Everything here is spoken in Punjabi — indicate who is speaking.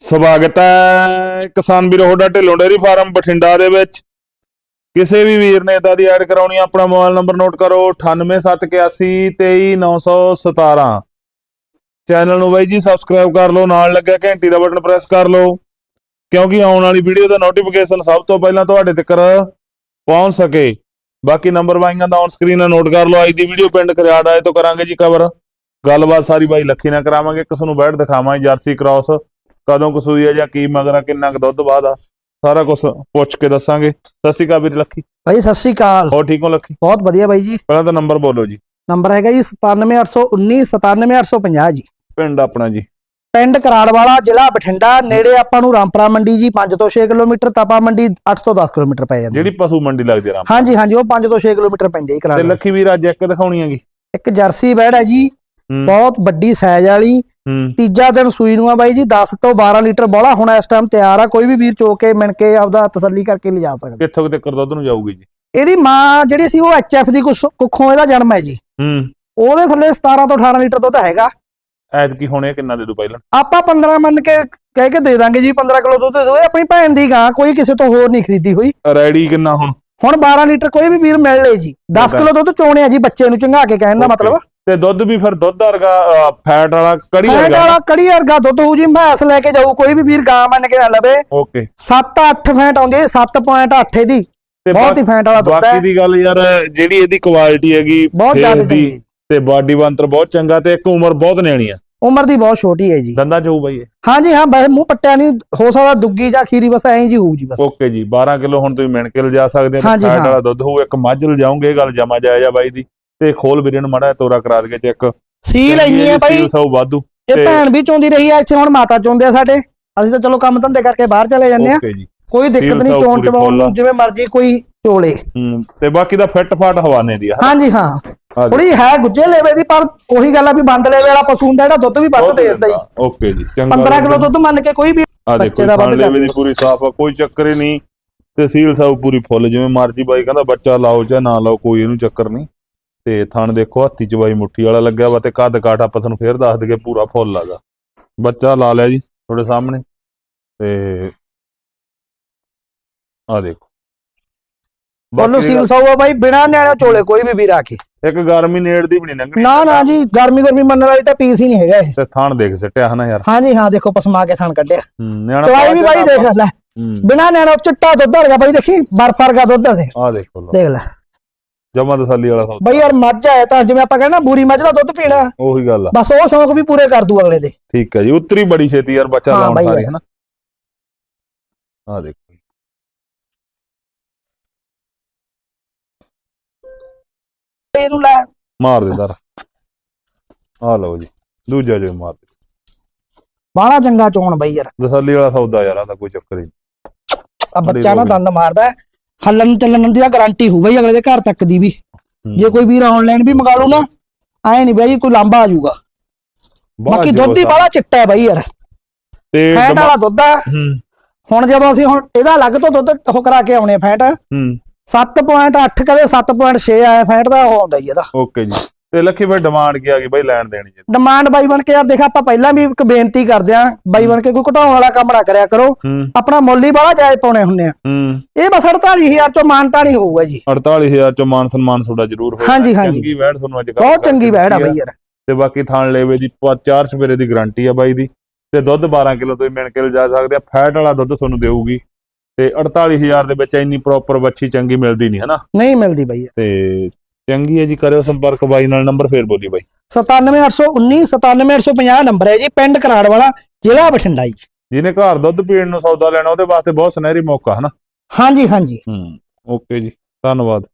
Speaker 1: ਸਵਾਗਤ ਹੈ ਕਿਸਾਨ ਵੀਰੋ, ਤੁਹਾਡਾ ਢਿੱਲੋਂ ਡੇਅਰੀ ਫਾਰਮ ਬਠਿੰਡਾ ਦੇ ਵਿੱਚ। ਕਿਸੇ ਵੀ ਵੀਰ ਨੇ ਇਦਾਂ ਦੀ ਐਡ ਕਰਾਉਣੀ ਆਪਣਾ ਮੋਬਾਈਲ ਨੰਬਰ ਨੋਟ ਕਰੋ 9871823917 ਚੈਨਲ ਨੂੰ ਬਾਈ ਜੀ ਸਬਸਕ੍ਰਾਈਬ ਕਰ ਲਓ, ਨਾਲ ਲੱਗਿਆ ਘੰਟੀ ਦਾ ਬਟਨ ਪ੍ਰੈਸ ਕਰ ਲਓ, ਕਿਉਂਕਿ ਆਉਣ ਵਾਲੀ ਵੀਡੀਓ ਦਾ ਨੋਟੀਫਿਕੇਸ਼ਨ ਸਭ ਤੋਂ ਪਹਿਲਾਂ ਤੁਹਾਡੇ ਤੱਕ ਪਹੁੰਚ ਸਕੇ। ਬਾਕੀ ਨੰਬਰ ਬਾਈਆਂ ਦਾ ਔਨ ਸਕਰੀਨ ਨੋਟ ਕਰ ਲਓ, ਅੱਜ ਦੀ ਵੀਡੀਓ ਪਿੰਡ ਕਰਿਆੜ ਆਏ ਤੋਂ ਕਰਾਂਗੇ ਜੀ ਕਵਰ ਗੱਲਬਾਤ ਸਾਰੀ ਬਾਈ ਲੱਖੀ ਨਾਲ ਕਰਾਵਾਂਗੇ, ਕਿਸ ਨੂੰ ਬੈਠ ਦਿਖਾਵਾਂਗੇ, ਜਰਸੀ ਕ੍ਰਾਸ ਕਦੋਂ ਕਸੂਈ ਆ ਜਾਂ ਕੀ ਮਗਰਾ ਕਿੰਨਾ ਕੁ ਦੁੱਧ ਬਾਅਦ ਆ ਸਾਰਾ ਕੁਝ ਪੁੱਛ ਕੇ ਦੱਸਾਂਗੇ। ਸਤਿ ਸ਼੍ਰੀ ਅਕਾਲ ਵੀਰ ਲੱਖੀ।
Speaker 2: ਭਾਈ ਸਤਿ ਸ੍ਰੀ ਅਕਾਲ।
Speaker 1: ਹੋਰ ਠੀਕ ਹੋ ਲੱਖੀ?
Speaker 2: ਬਹੁਤ ਵਧੀਆ ਬਾਈ ਜੀ।
Speaker 1: ਪਹਿਲਾਂ ਤਾਂ ਨੰਬਰ ਬੋਲੋ ਜੀ।
Speaker 2: ਨੰਬਰ ਹੈਗਾ ਜੀ 97819 97850 ਜੀ।
Speaker 1: ਪਿੰਡ ਆਪਣਾ ਜੀ।
Speaker 2: ਪਿੰਡ ਕਰਾੜਵਾਲਾ ਜ਼ਿਲ੍ਹਾ ਬਠਿੰਡਾ ਨੇੜੇ ਆਪਾਂ ਨੂੰ ਰਾਮਪੁਰਾ ਮੰਡੀ ਜੀ 5 ਤੋਂ 6 ਕਿਲੋਮੀਟਰ ਤਪਾ ਮੰਡੀ 8 ਤੋਂ 10 ਕਿਲੋਮੀਟਰ ਪੈ ਜਾਂਦੀ
Speaker 1: ਜਿਹੜੀ ਪਸ਼ੂ ਮੰਡੀ ਲੱਗਦੀ ਰਾਮ
Speaker 2: ਹਾਂਜੀ ਹਾਂਜੀ ਉਹ 5 ਤੋਂ 6 ਕਿਲੋਮੀਟਰ ਪੈਂਦੀ ਹੈ ਜੀ
Speaker 1: ਤੇ
Speaker 2: ਕਰਾੜਵਾਲਾ
Speaker 1: ਲੱਖੀ ਵੀਰ ਅੱਜ ਇੱਕ ਦਿਖਾਉਣੀ ਹੈਗੀ।
Speaker 2: ਇੱਕ ਜਰਸੀ ਬੈੜ ਹੈ ਜੀ ਬਹੁਤ ਵੱਡੀ ਸਾਈਜ਼ ਵਾਲੀ। ਤੀਜਾ ਦਿਨ ਸੂਈ ਨੂੰ ਆ ਬਾਈ ਜੀ 10 ਤੋਂ 12 ਲੀਟਰ ਬੋਲਾ ਹੁਣ ਇਸ ਟਾਈਮ ਤਿਆਰ ਆ ਕੋਈ ਵੀ ਵੀਰ ਚੋ ਕੇ ਮਿਣ ਕੇ ਆਪਦਾ ਤਸੱਲੀ ਕਰਕੇ ਲਿਜਾ ਸਕਦਾ।
Speaker 1: ਕਿੱਥੋਂ ਤੱਕ ਦੁੱਧ ਨੂੰ ਜਾਊਗੀ ਜੀ?
Speaker 2: ਇਹਦੀ ਮਾਂ ਜਿਹੜੀ ਸੀ ਉਹ ਐਚਐਫ ਦੀ ਕੁੱਖੋਂ ਇਹਦਾ ਜਨਮ ਹੈ ਜੀ।
Speaker 1: ਹੂੰ।
Speaker 2: ਉਹਦੇ ਥੱਲੇ 17 ਤੋਂ 18 ਲੀਟਰ ਦੁੱਧ ਹੈਗਾ।
Speaker 1: ਐਤ ਕੀ ਹੋਣੇ ਕਿੰਨਾ ਦੇ ਦੂ ਪਹਿਲਾਂ?
Speaker 2: ਆਪਾਂ 15 ਮੰਨ ਕੇ ਕਹਿ ਕੇ ਦੇ ਦਾਂਗੇ ਜੀ 15 ਕਿਲੋ ਦੁੱਧ ਦੇ ਇਹ ਆਪਣੀ ਭੈਣ ਦੀ ਗਾਂ ਕੋਈ ਕਿਸੇ ਤੋਂ ਹੋਰ ਨਹੀਂ ਖਰੀਦੀ ਹੋਈ।
Speaker 1: ਰੈਡੀ ਕਿੰਨਾ ਹੁਣ?
Speaker 2: ਹੁਣ 12 ਲੀਟਰ ਕੋਈ ਵੀ ਵੀਰ ਮਿਲ ਲੇ ਜੀ। 10 ਕਿਲੋ ਦੁੱਧ ਚੋਣੇ ਆ ਜੀ ਬੱਚੇ ਨੂੰ ਚੰਗਾ ਕੇ ਕਹਿਣ ਦਾ ਮਤਲਬ।
Speaker 1: ਤੇ ਦੁੱਧ ਵੀ ਫਿਰ ਦੁੱਧ ਵਰਗਾ ਫੈਟ ਵਾਲਾ ਕੜੀ
Speaker 2: ਫੈਟ
Speaker 1: ਵਰਗਾ
Speaker 2: ਵਾਲਾ ਕੜੀ ਵਰਗਾ ਦੁੱਧ ਹੋਊ ਜੀ ਮੈਸ ਲੈ ਕੇ ਜਾਊ ਕੋਈ ਵੀ ਵੀਰ ਗਾਂ ਮੰਨ ਕੇ ਨਾ ਲਵੇ।
Speaker 1: ਓਕੇ
Speaker 2: 7-8 ਫੈਂਟ ਆਉਂਦੀ ਹੈ 7.8 ਇਹਦੀ। ਬਹੁਤ ਹੀ ਫੈਂਟ ਵਾਲਾ ਦੁੱਧ
Speaker 1: ਬਾਕੀ
Speaker 2: ਹੈ
Speaker 1: ਦੀ ਗੱਲ ਯਾਰ ਜਿਹੜੀ ਇਹਦੀ ਕੁਆਲਿਟੀ ਹੈਗੀ
Speaker 2: ਬਹੁਤ ਜ਼ਿਆਦਾ
Speaker 1: ਦੀ ਤੇ ਬਾਡੀ ਬੰਤਰ ਬਹੁਤ ਚੰਗਾ ਤੇ ਇੱਕ ਉਮਰ ਬਹੁਤ ਨਿਆਣੀ ਆ।
Speaker 2: ਉਮਰ ਦੀ ਬਹੁਤ ਛੋਟੀ ਹੈ ਜੀ।
Speaker 1: ਦੰਦਾਂ ਚ ਹੋਊ ਬਾਈ ਇਹ।
Speaker 2: ਹਾਂਜੀ ਹਾਂ ਵੈਸੇ ਮੂੰਹ ਪੱਟਿਆ ਨਹੀਂ ਹੋ ਸਕਦਾ ਦੁੱਗੀ ਜਾਂ ਖੀਰੀ ਬਸ ਐਂ ਜੀ ਹੋਊ ਜੀ ਬਸ।
Speaker 1: ਓਕੇ ਜੀ 12 ਕਿਲੋ ਹੁਣ ਤੁਸੀਂ ਮਿਣ ਕੇ ਲਿਜਾ ਸਕਦੇ ਹੋ ਫੈਟ। ਵਾਲਾ ਦੁੱਧ ਹੋਊ ਇੱਕ ਮੱਝ ਲਿਜਾਉਂਗੇ ਇਹ ਗੱਲ ਜਮਾ ਜਾਇਜ਼ ਆ ਬਾਈ ਦੀ। ਤੇ ਖੋਲ ਵੀਰੇ ਨੂੰ ਮੜਾ ਤੋਰਾ ਕਰਾ ਦੇ ਚੈੱਕ
Speaker 2: ਸੀਲ ਇੰਨੀ ਹੈ ਬਾਈ।
Speaker 1: ਸੌ ਵਾਧੂ।
Speaker 2: ਇਹ ਭੈਣ ਵੀ ਚੋਂਦੀ ਰਹੀ ਆ ਇੱਥੇ ਹੁਣ ਮਾਤਾ ਚੋਂਦੇ ਆ ਸਾਡੇ। ਅਸੀਂ ਤਾਂ ਚਲੋ ਕੰਮ ਧੰਦੇ ਕਰਕੇ ਬਾਹਰ ਚਲੇ ਜਾਂਦੇ ਆ। ਕੋਈ ਦਿੱਕਤ ਨਹੀਂ
Speaker 1: ਸਭ
Speaker 2: ਚੋਣ ਚਵਾਉਣ। ਨੂੰ ਜਿਵੇਂ ਮਰਜ਼ੀ ਕੋਈ ਚੋਲੇ।
Speaker 1: ਹੂੰ ਤੇ ਬਾਕੀ ਦਾ ਫਿੱਟ ਫਾਟ ਹਵਾਨੇ ਦੀ
Speaker 2: ਹਾਂਜੀ ਹਾਂ। ਥੋੜੀ ਹੈ ਗੁੱਜੇ ਲੇਵੇ ਦੀ ਪਰ ਉਹੀ ਗੱਲ ਆ ਵੀ ਬੰਦ ਲੇਵੇ ਵਾਲਾ ਪਸ਼ੂ ਹੁੰਦਾ ਜਿਹੜਾ ਦੁੱਧ ਵੀ ਵੱਧ ਦੇ ਦਿੰਦਾ ਜੀ
Speaker 1: ਓਕੇ ਜੀ ਚੰਗਾ
Speaker 2: 15 ਕਿਲੋ ਦੁੱਧ ਮੰਨ ਕੇ ਕੋਈ ਵੀ
Speaker 1: ਆ ਦੇਖੋ
Speaker 2: ਦਾ
Speaker 1: ਖਾਣ
Speaker 2: ਵੱਧ
Speaker 1: ਲੈਵੇ ਦੀ ਪੂਰੀ ਸਾਫ਼ ਆ ਕੋਈ ਚੱਕਰ ਹੀ ਨਹੀਂ। ਤੇ ਸੀਲ ਸਭ ਪੂਰੀ ਫੁੱਲ ਜਿਵੇਂ ਮਰਜ਼ੀ ਬਾਈ ਕਹਿੰਦਾ ਬੱਚਾ ਲਾਓ ਜਾਂ ਨਾ ਲਾਓ ਕੋਈ ਇਹਨੂੰ ਚੱਕਰ ਨਹੀਂ। ਤੇ ਥਣ ਦੇਖੋ ਹੱਥੀ ਚ ਬਾਈ ਮੁੱਠੀ ਵਾਲਾ ਲੱਗਿਆ ਵਾ ਤੇ ਕੱਦ ਕਾਠ ਆਪਾਂ ਤੁਹਾਨੂੰ ਫੇਰ ਦੱਸ ਦਈਏ ਪੂਰਾ ਫੁੱਲ ਆਗਾ ਬੱਚਾ ਲਾ ਲਿਆ ਜੀ ਤੁਹਾਡੇ ਸਾਹਮਣੇ। ਤੇ ਆ ਦੇਖੋ।
Speaker 2: ਬੋਲੋ ਸੀਲ ਸੌਆ ਬਾਈ ਬਿਨਾ ਨਿਆਣੇ ਚੋਲੇ ਕੋਈ ਵੀ ਵੀਰ ਆ ਕੇ।
Speaker 1: ਇੱਕ ਗਰਮੀ ਨੇੜ ਦੀ ਵੀ ਨਹੀਂ ਲੰਘਣੀ।
Speaker 2: ਨਾ ਨਾ ਜੀ ਗਰਮੀ ਗਰਮੀ ਮੰਨਣ ਵਾਲੀ ਤਾਂ ਪੀਸ ਹੀ ਨਹੀਂ ਹੈਗਾ ਇਹ।
Speaker 1: ਤੇ ਥਣ ਦੇਖ ਸਿੱਟਿਆ ਹਨਾ ਯਾਰ।
Speaker 2: ਹਾਂਜੀ ਹਾਂ ਦੇਖੋ ਪਸਮਾ ਕੇ ਥਣ ਕੱਢਿਆ।
Speaker 1: ਨਿਆਣਾ
Speaker 2: ਚਵਾਈ ਵੀ ਬਾਈ ਦੇਖ ਲੈ। ਬਿਨਾ ਨਿਆਣੇ ਚਿੱਟਾ ਦੁੱਧ ਵਰਗਾ ਬਾਈ ਦੇਖੀ ਬਰਫ ਵਰਗਾ ਦੁੱਧ ਆ ਦੇਖ।
Speaker 1: ਆਹ ਦੇਖੋ
Speaker 2: ਦੇਖ ਲੈ।
Speaker 1: ਜਮਾਂ ਤਸੱਲੀ ਵਾਲਾ ਸੌਦਾ।
Speaker 2: ਬਈ ਯਾਰ ਮੱਝ ਆਏ ਤਾਂ ਜਿਵੇਂ ਆਪਾਂ ਕਹਿੰਦੇ ਨਾ ਬੂਰੀ ਮੱਝ ਦਾ ਦੁੱਧ ਪੀਣਾ।
Speaker 1: ਉਹੀ ਗੱਲ ਆ।
Speaker 2: ਬਸ ਉਹ ਸ਼ੌਂਕ ਵੀ ਪੂਰੇ ਕਰ ਦੂ ਅਗਲੇ ਦੇ।
Speaker 1: ਠੀਕ ਹੈ ਜੀ ਉਤਰੀ ਬੜੀ ਛੇਤੀ ਯਾਰ ਬੱਚਾ
Speaker 2: ਹਾਂ
Speaker 1: ਲਾਉਣ
Speaker 2: ਬਾਈ
Speaker 1: ਸਾਰੀ।
Speaker 2: ਯਾਰ।
Speaker 1: ਹਨਾ। ਆ ਦੇਖੋ।
Speaker 2: ਇਹਨੂੰ ਲੈ।
Speaker 1: ਮਾਰ ਦੇ ਦਰ। ਆ ਲਓ ਜੀ ਦੂਜਾ ਜੋ ਮਾਰ ਦੇ।
Speaker 2: ਬਾਹਲਾ ਚੰਗਾ ਚੋਣ ਬਈ ਯਾਰ।
Speaker 1: ਤਸੱਲੀ ਵਾਲਾ ਸੌਦਾ ਯਾਰ ਆ ਤਾਂ ਕੋਈ ਚੱਕਰ ਹੀ ਨਹੀਂ।
Speaker 2: ਆ ਬੱਚਾ ਨਾ ਦੰਦ ਮਾਰਦਾ। ਹੈ। ਹੱਲਣ ਚੱਲਣ ਦੀ ਗਾਰੰਟੀ ਹੋਊ ਬਈ ਅਗਲੇ ਦੇ ਘਰ ਤੱਕ ਦੀ ਵੀ। ਜੇ ਕੋਈ ਵੀਰ ਆਨਲਾਈਨ ਵੀ ਮੰਗਾ ਲੂ ਨਾ ਐ ਨਹੀਂ ਬਈ ਕੋਈ ਲਾਂਬਾ ਆ ਜਾਊਗਾ। ਬਾਕੀ ਦੁੱਧ ਹੀ ਬਾਹਲਾ ਚਿੱਟਾ ਹੈ ਬਈ ਯਾਰ।
Speaker 1: ਤੇ
Speaker 2: ਫੈਟ ਵਾਲਾ ਦੁੱਧ ਆ। ਹੁਣ ਜਦੋਂ ਅਸੀਂ ਹੁਣ ਇਹਦਾ ਅਲੱਗ ਤੋਂ ਦੁੱਧ ਉਹ ਕਰਾ ਕੇ ਆਉਣੇ ਫੈਟ।
Speaker 1: ਹੂੰ।
Speaker 2: 7.8 ਕਦੇ 7.6 ਆਇਆ ਫੈਟ ਦਾ ਉਹ ਆਉਂਦਾ ਜੀ ਇਹਦਾ।
Speaker 1: ਓਕੇ ਜੀ। ਤੇ ਲੱਖੀ ਫਿਰ ਡਿਮਾਂਡ ਕੀ ਆ ਗਈ ਬਾਈ ਲੈਣ ਦੇਣੀ ਜੀ
Speaker 2: ਡਿਮਾਂਡ ਬਾਈ ਬਣ ਕੇ ਯਾਰ ਦੇਖ ਆਪਾਂ ਪਹਿਲਾਂ ਵੀ ਇੱਕ ਬੇਨਤੀ ਕਰਦੇ ਆ ਬਾਈ ਬਣ ਕੇ ਕੋਈ ਘਟਾਉਣ ਵਾਲਾ ਕੰਮ ਨਾ ਕਰਿਆ ਕਰੋ।
Speaker 1: ਹੂੰ।
Speaker 2: ਆਪਣਾ ਮੁੱਲ ਹੀ ਬਾਹਲਾ ਜਾਇਜ਼ ਪਾਉਣੇ ਹੁੰਨੇ ਆ।
Speaker 1: ਹੂੰ।
Speaker 2: ਇਹ ਬਸ 48000 ਤੋਂ ਮਾਨਤਾ ਨਹੀਂ ਹੋਊਗਾ ਜੀ।
Speaker 1: 48000 ਚੋਂ ਮਾਨ ਸਨਮਾਨ ਤੁਹਾਡਾ ਜ਼ਰੂਰ
Speaker 2: ਹਾਂਜੀ, ਹਾਂਜੀ।
Speaker 1: ਚੰਗੀ ਵੈੜ ਤੁਹਾਨੂੰ ਅੱਜ
Speaker 2: ਬਹੁਤ ਚੰਗੀ ਬੈੜ ਆ ਬਈ ਯਾਰ।
Speaker 1: ਤੇ ਬਾਕੀ ਥਾਣ ਲੈਵੇ ਦੀ ਚਾਰ ਸਵੇਰੇ ਦੀ ਗਾਰੰਟੀ ਆ ਬਾਈ ਦੀ। ਤੇ ਦੁੱਧ 12 ਕਿਲੋ ਤੋਂ ਮਿਣ ਕੇ ਲਿਜਾ ਸਕਦੇ ਆ। ਫੈਟ ਵਾਲਾ ਦੁੱਧ ਤੁਹਾਨੂੰ ਦੇਊਗੀ। ਤੇ 48000 ਦੇ ਵਿੱਚ ਇੰਨੀ ਪ੍ਰੋਪਰ ਬੱਚੀ ਚੰਗੀ ਮਿਲਦੀ ਨਹੀਂ ਹਨਾ?
Speaker 2: ਨਹੀਂ ਮਿਲਦੀ ਬਈ।
Speaker 1: ਤੇ ਚੰਗੀ ਹੈ ਜੀ ਕਰਿਓ ਸੰਪਰਕ ਬਾਈ ਨਾਲ ਨੰਬਰ ਫੇਰ ਬੋਲੀ ਬਾਈ।
Speaker 2: 97819 97850 ਨੰਬਰ ਹੈ ਜੀ ਪਿੰਡ ਕਰਾੜ ਵਾਲਾ ਜ਼ਿਲ੍ਹਾ ਬਠਿੰਡਾ ਜੀ
Speaker 1: ਜਿਹਨੇ ਘਰ ਦੁੱਧ ਪੀਣ ਨੂੰ ਸੌਦਾ ਲੈਣਾ ਉਹਦੇ ਵਾਸਤੇ ਬਹੁਤ ਸੁਨਹਿਰੀ ਮੌਕਾ ਹਨਾ?
Speaker 2: ਹਾਂਜੀ ਹਾਂਜੀ।
Speaker 1: ਹੂੰ ਓਕੇ ਜੀ ਧੰਨਵਾਦ।